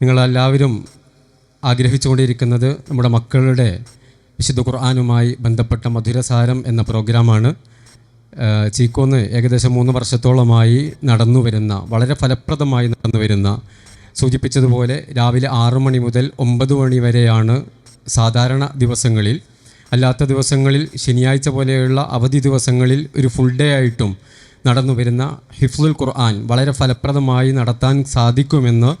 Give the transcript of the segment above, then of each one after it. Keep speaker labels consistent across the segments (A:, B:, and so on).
A: നിങ്ങളെല്ലാവരും ആഗ്രഹിച്ചുകൊണ്ടിരിക്കുന്നത് നമ്മുടെ മക്കളുടെ വിശുദ്ധ ഖുർആാനുമായി ബന്ധപ്പെട്ട മധുരസാരം എന്ന പ്രോഗ്രാമാണ്. ചീക്കോന്ന് ഏകദേശം മൂന്ന് വർഷത്തോളമായി നടന്നു വരുന്ന വളരെ ഫലപ്രദമായി നടന്നു വരുന്ന സൂചിപ്പിച്ചതുപോലെ രാവിലെ ആറ് മണി മുതൽ ഒമ്പത് മണി വരെയാണ് സാധാരണ ദിവസങ്ങളിൽ. അല്ലാത്ത ദിവസങ്ങളിൽ ശനിയാഴ്ച പോലെയുള്ള അവധി ദിവസങ്ങളിൽ ഒരു ഫുൾ ഡേ ആയിട്ടും നടന്നു വരുന്ന ഹിഫ്ലുൽ ഖുർആൻ വളരെ ഫലപ്രദമായി നടത്താൻ സാധിക്കുമെന്ന്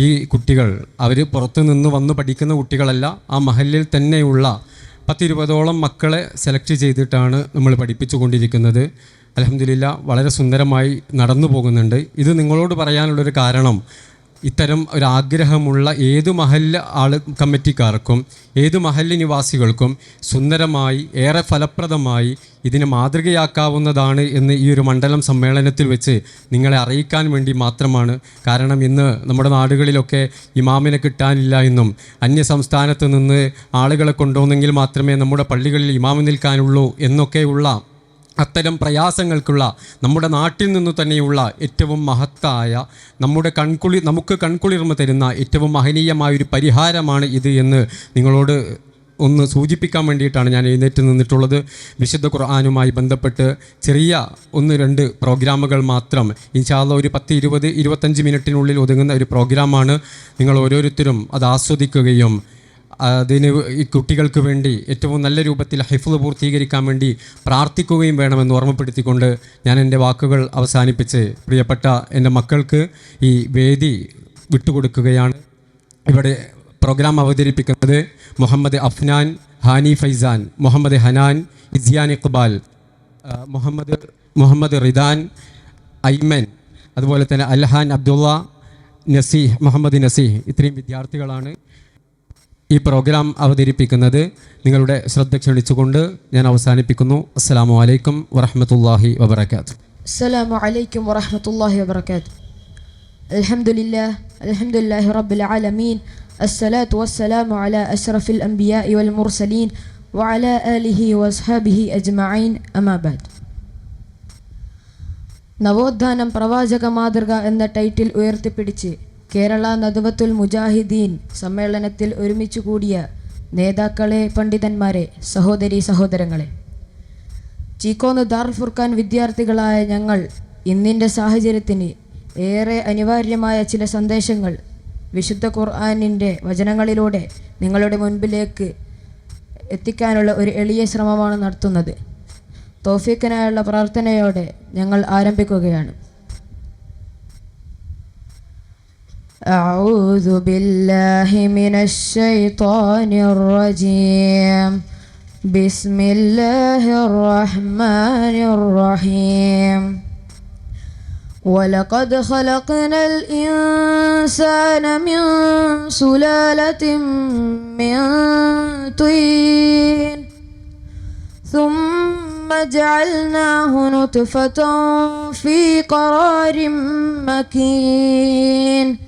A: ഈ കുട്ടികൾ അവർ പുറത്തു നിന്ന് വന്ന് പഠിക്കുന്ന കുട്ടികളല്ല ആ മഹലിൽ തന്നെയുള്ള പത്തിരുപതോളം മക്കളെ സെലക്ട് ചെയ്തിട്ടാണ് നമ്മൾ പഠിപ്പിച്ചു കൊണ്ടിരിക്കുന്നത് അലഹമില്ല വളരെ സുന്ദരമായി നടന്നു പോകുന്നുണ്ട്. ഇത് നിങ്ങളോട് പറയാനുള്ളൊരു കാരണം ഇത്തരം ഒരാഗ്രഹമുള്ള ഏതു മഹല്ല് ആൾ കമ്മിറ്റിക്കാർക്കും ഏതു മഹല്ല് നിവാസികൾക്കും സുന്ദരമായി ഏറെ ഫലപ്രദമായി ഇതിനെ മാതൃകയാക്കാവുന്നതാണ് എന്ന് ഈ ഒരു മണ്ഡലം സമ്മേളനത്തിൽ വെച്ച് നിങ്ങളെ അറിയിക്കാൻ വേണ്ടി മാത്രമാണ്. കാരണം ഇന്ന് നമ്മുടെ നാടുകളിലൊക്കെ ഇമാമിനെ കിട്ടാനില്ല എന്നും അന്യ സംസ്ഥാനത്ത് നിന്ന് ആളുകളെ കൊണ്ടുവന്നെങ്കിൽ മാത്രമേ നമ്മുടെ പള്ളികളിൽ ഇമാമി നിൽക്കാനുള്ളൂ എന്നൊക്കെയുള്ള അത്തരം പ്രയാസങ്ങൾക്കുള്ള നമ്മുടെ നാട്ടിൽ നിന്നു തന്നെയുള്ള ഏറ്റവും മഹത്തായ നമ്മുടെ കൺകുളി നമുക്ക് കൺകുളിർമ തരുന്ന ഏറ്റവും മഹനീയമായ ഒരു പരിഹാരമാണ് ഇത് എന്ന് നിങ്ങളോട് ഒന്ന് സൂചിപ്പിക്കാൻ വേണ്ടിയിട്ടാണ് ഞാൻ എഴുന്നേറ്റ് നിന്നിട്ടുള്ളത്. വിശുദ്ധ ഖുർആാനുമായി ബന്ധപ്പെട്ട് ചെറിയ ഒന്ന് രണ്ട് പ്രോഗ്രാമുകൾ മാത്രം ഇൻഷാല്ല ഒരു പത്ത് ഇരുപത് ഇരുപത്തഞ്ച് മിനിറ്റിനുള്ളിൽ ഒതുങ്ങുന്ന ഒരു പ്രോഗ്രാമാണ്. നിങ്ങൾ ഓരോരുത്തരും അത് ആസ്വദിക്കുകയും അതിന് ഈ കുട്ടികൾക്ക് വേണ്ടി ഏറ്റവും നല്ല രൂപത്തിൽ ഹിഫ്ല് പൂർത്തീകരിക്കാൻ വേണ്ടി പ്രാർത്ഥിക്കുകയും വേണമെന്ന് ഓർമ്മപ്പെടുത്തിക്കൊണ്ട് ഞാൻ എന്റെ വാക്കുകൾ അവസാനിപ്പിച്ച് പ്രിയപ്പെട്ട എന്റെ മക്കൾക്ക് ഈ വേദി വിട്ടുകൊടുക്കുകയാണ്. ഇവിടെ പ്രോഗ്രാം അവതരിപ്പിക്കുന്നത് മുഹമ്മദ് അഫ്നാൻ ഹാനി ഫൈസാൻ മുഹമ്മദ് ഹനാൻ ഇസിയാൻ ഇഖ്ബാൽ മുഹമ്മദ് മുഹമ്മദ് റിദാൻ ഐമൻ അതുപോലെ തന്നെ അൽഹാൻ അബ്ദുള്ള നസീഹ് മുഹമ്മദ് നസീഹ്. ഇത്രയും വിദ്യാർത്ഥികളാണ്. ഈ പ്രോഗ്രാം അവതരിപ്പിക്കുന്നത് നിങ്ങളുടെ ശ്രദ്ധ ക്ഷണിച്ചുകൊണ്ട് ഞാൻ അവസാനിപ്പിക്കുന്നു അസ്സാം വലൈക്കും വറഹമത്തല്ലാഹി വബർക്കാത്തു
B: السلام عليكم ورحمة الله وبركاته الحمد لله الحمد لله رب العالمين الصلاة والسلام على أشرف الأنبياء والمرسلين وعلى آله وأصحابه أجمعين أما بعد നവോത്ഥാനം പ്രവാചക മാതൃക എന്ന ടൈറ്റിൽ ഉയർത്തിപ്പിടിച്ച് കേരള നദുവത്തുൽ മുജാഹിദീൻ സമ്മേളനത്തിൽ ഒരുമിച്ച് കൂടിയ നേതാക്കളെ പണ്ഡിതന്മാരെ സഹോദരി സഹോദരങ്ങളെ. ചീക്കോന്ന് ദാർ ഫുർഖാൻ വിദ്യാർത്ഥികളായ ഞങ്ങൾ ഇന്നിന്റെ സാഹചര്യത്തിന് ഏറെ അനിവാര്യമായ ചില സന്ദേശങ്ങൾ വിശുദ്ധ ഖുർആാനിന്റെ വചനങ്ങളിലൂടെ നിങ്ങളുടെ മുൻപിലേക്ക് എത്തിക്കാനുള്ള ഒരു എളിയ ശ്രമമാണ് നടത്തുന്നത്. തോഫീക്കിനായുള്ള പ്രാർത്ഥനയോടെ ഞങ്ങൾ ആരംഭിക്കുകയാണ്. أعوذ بالله من الشيطان الرجيم. بسم الله الرحمن الرحيم. ولقد خلقنا الإنسان من سلالة من طين. ثم جعلناه نطفة في قرار مكين.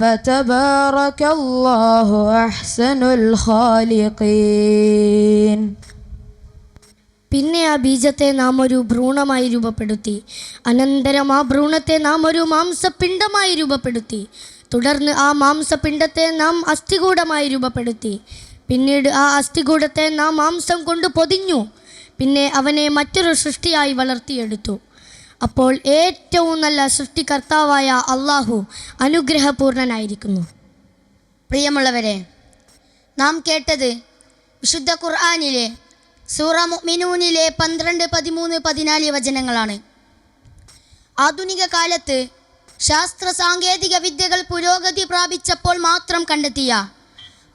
B: فتبارك الله أحسن الخالقين
C: പിന്നെ ആ ബീജത്തെ നാം ഒരു ഭ്രൂണമായി രൂപപ്പെടുത്തി അനന്തരം ആ ഭ്രൂണത്തെ നാം ഒരു മാംസപിണ്ഡമായി രൂപപ്പെടുത്തി തുടർന്ന് ആ മാംസപിണ്ഡത്തെ നാം അസ്ഥികൂടമായി രൂപപ്പെടുത്തി പിന്നീട് ആ അസ്ഥികൂടത്തെ നാം മാംസം കൊണ്ട് പൊതിഞ്ഞു പിന്നെ അവനെ മറ്റൊരു സൃഷ്ടിയായി വളർത്തിയെടുത്തു അപ്പോൾ ഏറ്റവും നല്ല സൃഷ്ടികർത്താവായ അള്ളാഹു അനുഗ്രഹപൂർണനായിരിക്കുന്നു.
D: പ്രിയമുള്ളവരെ നാം കേട്ടത് വിശുദ്ധ ഖുർആാനിലെ സൂറ മുഅ്മിനൂനിലെ പന്ത്രണ്ട് പതിമൂന്ന് പതിനാല് വചനങ്ങളാണ്. ആധുനിക കാലത്ത് ശാസ്ത്ര സാങ്കേതിക വിദ്യകൾ പുരോഗതി പ്രാപിച്ചപ്പോൾ മാത്രം കണ്ടെത്തിയ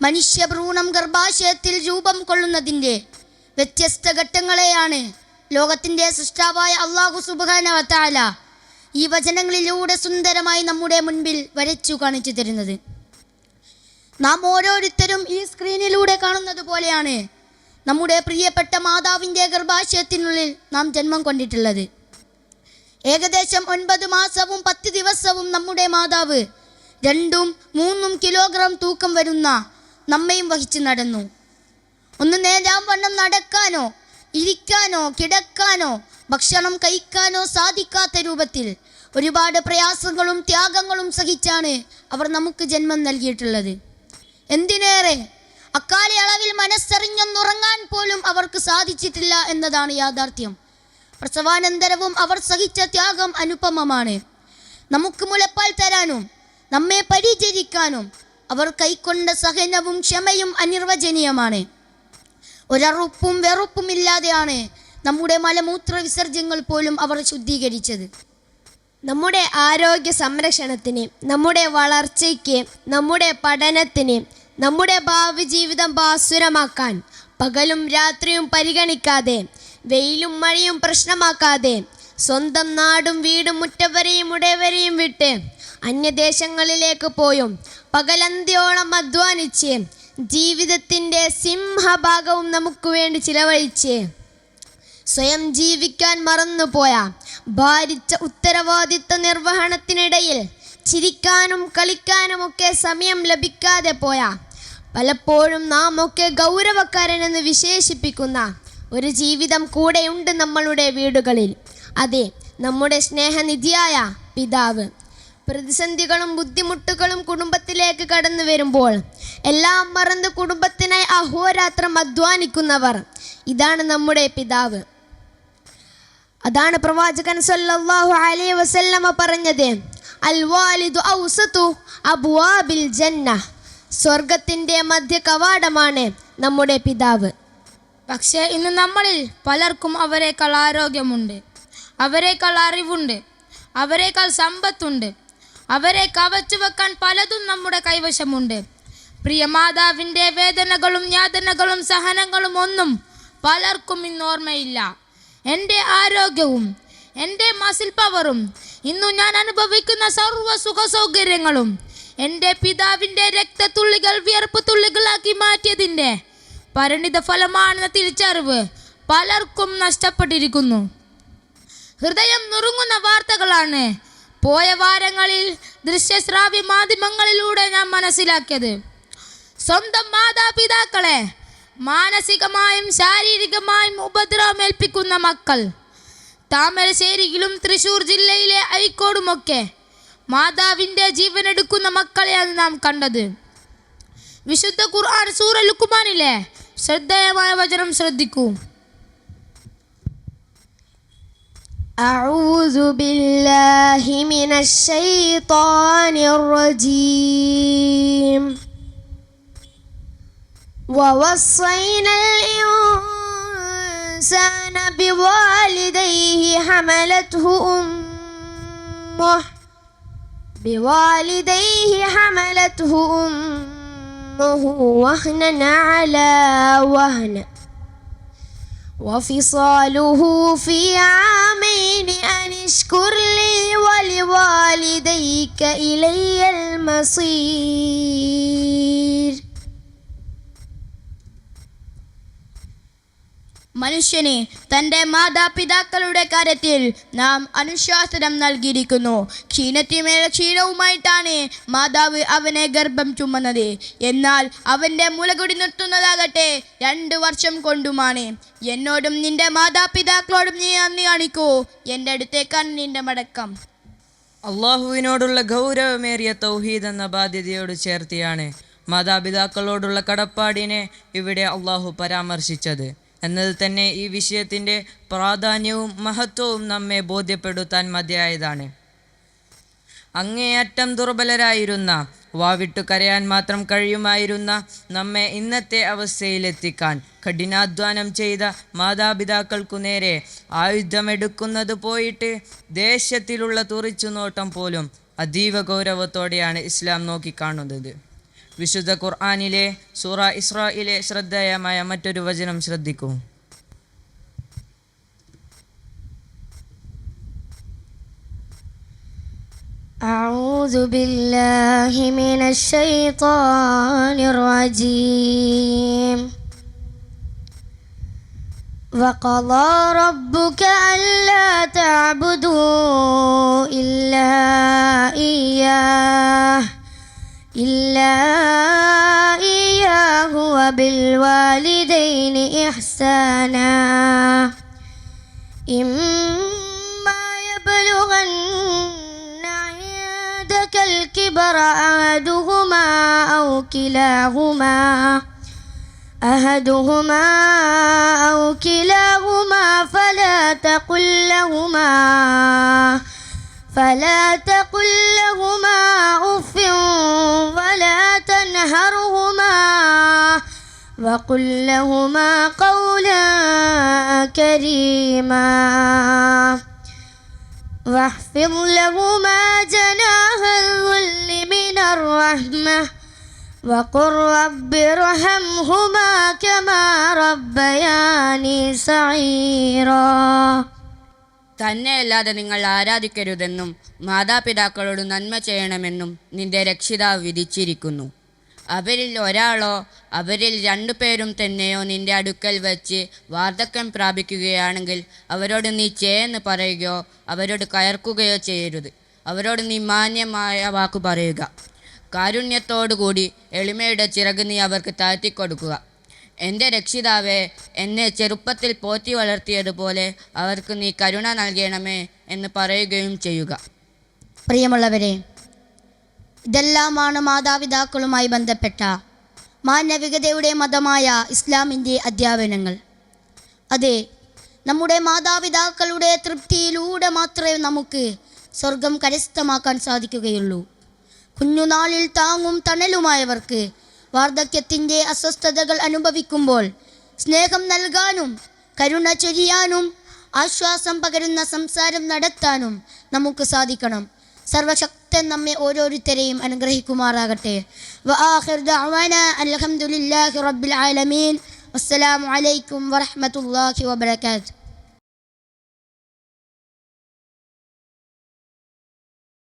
D: മനുഷ്യഭ്രൂണം ഗർഭാശയത്തിൽ രൂപം കൊള്ളുന്നതിന്റെ വ്യത്യസ്ത ഘട്ടങ്ങളെയാണ് ലോകത്തിന്റെ സൃഷ്ടാവായ അള്ളാഹു സുബാനവത്താല ഈ വചനങ്ങളിലൂടെ സുന്ദരമായി നമ്മുടെ മുൻപിൽ വരച്ചു കാണിച്ചു തരുന്നത്. നാം ഓരോരുത്തരും ഈ സ്ക്രീനിലൂടെ കാണുന്നത് പോലെയാണ് നമ്മുടെ പ്രിയപ്പെട്ട മാതാവിന്റെ ഗർഭാശയത്തിനുള്ളിൽ നാം ജന്മം കൊണ്ടിട്ടുള്ളത്. ഏകദേശം ഒൻപത് മാസവും പത്ത് ദിവസവും നമ്മുടെ മാതാവ് രണ്ടും മൂന്നും കിലോഗ്രാം തൂക്കം വരുന്ന നമ്മയും വഹിച്ചു നടന്നു. ഒന്ന് നേരാം വണ്ണം നടക്കാനോ ഇരിക്കാനോ കിടക്കാനോ ഭക്ഷണം കഴിക്കാനോ സാധിക്കാത്ത രൂപത്തിൽ ഒരുപാട് പ്രയാസങ്ങളും ത്യാഗങ്ങളും സഹിച്ചാണ് അവർ നമുക്ക് ജന്മം നൽകിയിട്ടുള്ളത്. എന്തിനേറെ അക്കാലയളവിൽ മനസ്സറിഞ്ഞൊന്നുറങ്ങാൻ പോലും അവർക്ക് സാധിച്ചിട്ടില്ല എന്നതാണ് യാഥാർത്ഥ്യം. പ്രസവാനന്തരവും അവർ സഹിച്ച ത്യാഗം അനുപമമാണ്. നമുക്ക് മുലപ്പാൽ തരാനും നമ്മെ പരിചരിക്കാനും അവർ കൈക്കൊണ്ട സഹനവും ക്ഷമയും അനിർവചനീയമാണ്. ഒരറുപ്പും വെറുപ്പും ഇല്ലാതെയാണ് നമ്മുടെ മലമൂത്ര വിസർജ്യങ്ങൾ പോലും അവർ ശുദ്ധീകരിച്ചത്.
E: നമ്മുടെ ആരോഗ്യ സംരക്ഷണത്തിന് നമ്മുടെ വളർച്ചയ്ക്ക് നമ്മുടെ പഠനത്തിന് നമ്മുടെ ഭാവി ജീവിതം ഭാസുരമാക്കാൻ പകലും രാത്രിയും പരിഗണിക്കാതെ വെയിലും മഴയും പ്രശ്നമാക്കാതെ സ്വന്തം നാടും വീടും മുറ്റവരെയും ഉടയവരെയും വിട്ട് അന്യദേശങ്ങളിലേക്ക് പോയും പകലന്തിയോളം അധ്വാനിച്ച് ജീവിതത്തിന്റെ സിംഹഭാഗവും നമുക്ക് വേണ്ടി ചിലവഴിച്ച് സ്വയം ജീവിക്കാൻ മറന്നുപോയ ഭാരിച്ച ഉത്തരവാദിത്ത നിർവഹണത്തിനിടയിൽ ചിരിക്കാനും കളിക്കാനുമൊക്കെ സമയം ലഭിക്കാതെ പോയ പലപ്പോഴും നാം ഒക്കെ ഗൗരവക്കാരനെന്ന് വിശേഷിപ്പിക്കുന്ന ഒരു ജീവിതം കൂടെയുണ്ട് നമ്മളുടെ വീടുകളിൽ. അതെ നമ്മുടെ സ്നേഹനിധിയായ പിതാവ് പ്രതിസന്ധികളും ബുദ്ധിമുട്ടുകളും കുടുംബത്തിലേക്ക് കടന്നു വരുമ്പോൾ എല്ലാം മറന്ന് കുടുംബത്തിനായി അഹോരാത്രം അധ്വാനിക്കുന്നവർ. ഇതാണ് നമ്മുടെ പിതാവ്. അതാണ് പ്രവാചകൻ സല്ലല്ലാഹു അലൈഹി വസല്ലമ പറഞ്ഞത്. അൽ വാലിദു ഔസതു അബ്വാബിൽ ജന്ന. സ്വർഗത്തിന്റെ മധ്യ കവാടമാണ് നമ്മുടെ പിതാവ്.
F: പക്ഷേ ഇന്ന് നമ്മളിൽ പലർക്കും അവരെക്കാൾ ആരോഗ്യമുണ്ട്. അവരെക്കാൾ അറിവുണ്ട്. അവരെക്കാൾ സമ്പത്തുണ്ട്. അവരെ കവച്ചു വെക്കാൻ പലതും നമ്മുടെ കൈവശമുണ്ട്. പ്രിയ മാതാവിന്റെ വേദനകളും യാതനകളും സഹനങ്ങളും ഒന്നും പലർക്കും ഇന്ന് ഓർമ്മയില്ല. എന്റെ ആരോഗ്യവും എന്റെ മസിൽ പവറും ഇന്നു ഞാൻ അനുഭവിക്കുന്ന സർവ സുഖ സൗകര്യങ്ങളും എന്റെ പിതാവിന്റെ രക്തത്തുള്ളികൾ വിയർപ്പ് തുള്ളികളാക്കി മാറ്റിയതിന്റെ പരിണിത ഫലമാണെന്ന തിരിച്ചറിവ് പലർക്കും നഷ്ടപ്പെട്ടിരിക്കുന്നു. ഹൃദയം നുറുങ്ങുന്ന വാർത്തകളാണ് പോയ വാരങ്ങളിൽ ദൃശ്യശ്രാവ്യ മാധ്യമങ്ങളിലൂടെ ഞാൻ മനസ്സിലാക്കിയത്. സ്വന്തം മാതാപിതാക്കളെ മാനസികമായും ശാരീരികമായും ഉപദ്രവമേൽപ്പിക്കുന്ന മക്കൾ താമരശ്ശേരിയിലും തൃശൂർ ജില്ലയിലെ അഴിക്കോടുമൊക്കെ മാതാവിന്റെ ജീവനെടുക്കുന്ന മക്കളെയാണ് നാം കണ്ടത്. വിശുദ്ധ ഖുർആൻ സൂറ ലുക്കുമാനിലെ ശ്രദ്ധേയമായ വചനം ശ്രദ്ധിക്കൂ.
E: أعوذ بالله من الشيطان الرجيم. ووصينا الإنسان بوالديه حملته أمه. بوالديه حملته أمه وهنا على وهن. وفصاله في عامين أن اشكر لي ولوالديك إلي المصير.
D: മനുഷ്യന് തന്റെ മാതാപിതാക്കളുടെ കാര്യത്തിൽ നാം അനുശാസനം നൽകിയിരിക്കുന്നു. ക്ഷീണത്തിമേൽ ക്ഷീണവുമായിട്ടാണ് മാതാവ് അവനെ ഗർഭം ചുമന്നത്. എന്നാൽ അവന്റെ മുലകുടി നിർത്തുന്നതാകട്ടെ രണ്ട് വർഷം കൊണ്ടുമാണ്. എന്നോടും നിന്റെ മാതാപിതാക്കളോടും നീ നന്ദി കാണിക്കൂ. എന്റെ അടുത്തേക്കാണ് നിന്റെ മടക്കം.
G: അള്ളാഹുവിനോടുള്ള ഗൗരവമേറിയ തൗഹീദ് എന്ന ബാധ്യതയോട് ചേർത്തിയാണ് മാതാപിതാക്കളോടുള്ള കടപ്പാടിനെ ഇവിടെ അള്ളാഹു പരാമർശിച്ചത്. എന്നത് തന്നെ ഈ വിഷയത്തിന്റെ പ്രാധാന്യവും മഹത്വവും നമ്മെ ബോധ്യപ്പെടുത്താൻ മതിയായതാണ്. അങ്ങേയറ്റം ദുർബലരായിരുന്ന വാവിട്ടു കരയാൻ മാത്രം കഴിയുമായിരുന്ന നമ്മെ ഇന്നത്തെ അവസ്ഥയിലെത്തിക്കാൻ കഠിനാധ്വാനം ചെയ്ത മാതാപിതാക്കൾക്കു നേരെ ആയുധമെടുക്കുന്നത് പോയിട്ട് ദേശത്തിലുള്ള തുറിച്ചുനോട്ടം പോലും അതീവ ഗൗരവത്തോടെയാണ് ഇസ്ലാം നോക്കിക്കാണുന്നത്. വിശുദ്ധ ഖുർആാനിലെ സൂറ ഇസ്രായിലെ ശ്രദ്ധേയമായ മറ്റൊരു വചനം ശ്രദ്ധിക്കൂ
C: أعوذ بالله من الشيطان الرجيم وقضى ربك ألا تعبدوا إلا إياه إلا إياه وبالوالدين إحسانا. إما يبلغن عندك الكبر أحدهما أو كلاهما أحدهما أو كلاهما فلا تقل لهما فلا تقل لهما أف ولا تنهرهما وقل لهما قولا كريما واحفظ لهما جناح الذل من الرحمة وقل رب ارحمهما كما ربياني صغيرا
H: തന്നെയല്ലാതെ നിങ്ങൾ ആരാധിക്കരുതെന്നും മാതാപിതാക്കളോട് നന്മ ചെയ്യണമെന്നും നിന്റെ രക്ഷിതാവ് വിധിച്ചിരിക്കുന്നു. അവരിൽ ഒരാളോ അവരിൽ രണ്ടു പേരും തന്നെയോ നിന്റെ അടുക്കൽ വച്ച് വാർദ്ധക്യം പ്രാപിക്കുകയാണെങ്കിൽ അവരോട് നീ ചേന്ന് പറയുകയോ അവരോട് കയർക്കുകയോ ചെയ്യരുത്. അവരോട് നീ മാന്യമായ വാക്കു പറയുക. കാരുണ്യത്തോടുകൂടി എളിമയുടെ ചിറക് നീ അവർക്ക് താഴ്ത്തിക്കൊടുക്കുക. എന്റെ രക്ഷിതാവെ എന്നെ ചെറുപ്പത്തിൽ പോറ്റി വളർത്തിയതുപോലെ അവർക്ക് നീ കരുണ നൽകണമേ എന്ന് പറയുകയും ചെയ്യുക.
D: പ്രിയമുള്ളവരെ ഇതെല്ലാമാണ് മാതാപിതാക്കളുമായി ബന്ധപ്പെട്ട മാനവികതയുടെ മതമായ ഇസ്ലാമിന്റെ അധ്യാപനങ്ങൾ. അതെ നമ്മുടെ മാതാപിതാക്കളുടെ തൃപ്തിയിലൂടെ മാത്രമേ നമുക്ക് സ്വർഗം കരസ്ഥമാക്കാൻ സാധിക്കുകയുള്ളൂ. കുഞ്ഞുനാളിൽ താങ്ങും തണലുമായവർക്ക് വാർദ്ധക്യത്തിന്റെ അസ്വസ്ഥതകൾ അനുഭവിക്കുമ്പോൾ സ്നേഹം നൽകാനും കരുണ ചൊരിയാനും ആശ്വാസം പകരുന്ന സംസാരം നടത്താനും നമുക്ക് സാധിക്കണം. സർവശക്തൻ നമ്മെ ഓരോരുത്തരെയും അനുഗ്രഹിക്കുമാറാകട്ടെ. അൽഹംദുലില്ലാഹി റബ്ബിൽ ആലമീൻ. അസ്സലാമു അലൈക്കും വറഹ്മത്തുള്ളാഹി വബറകാതുഹു.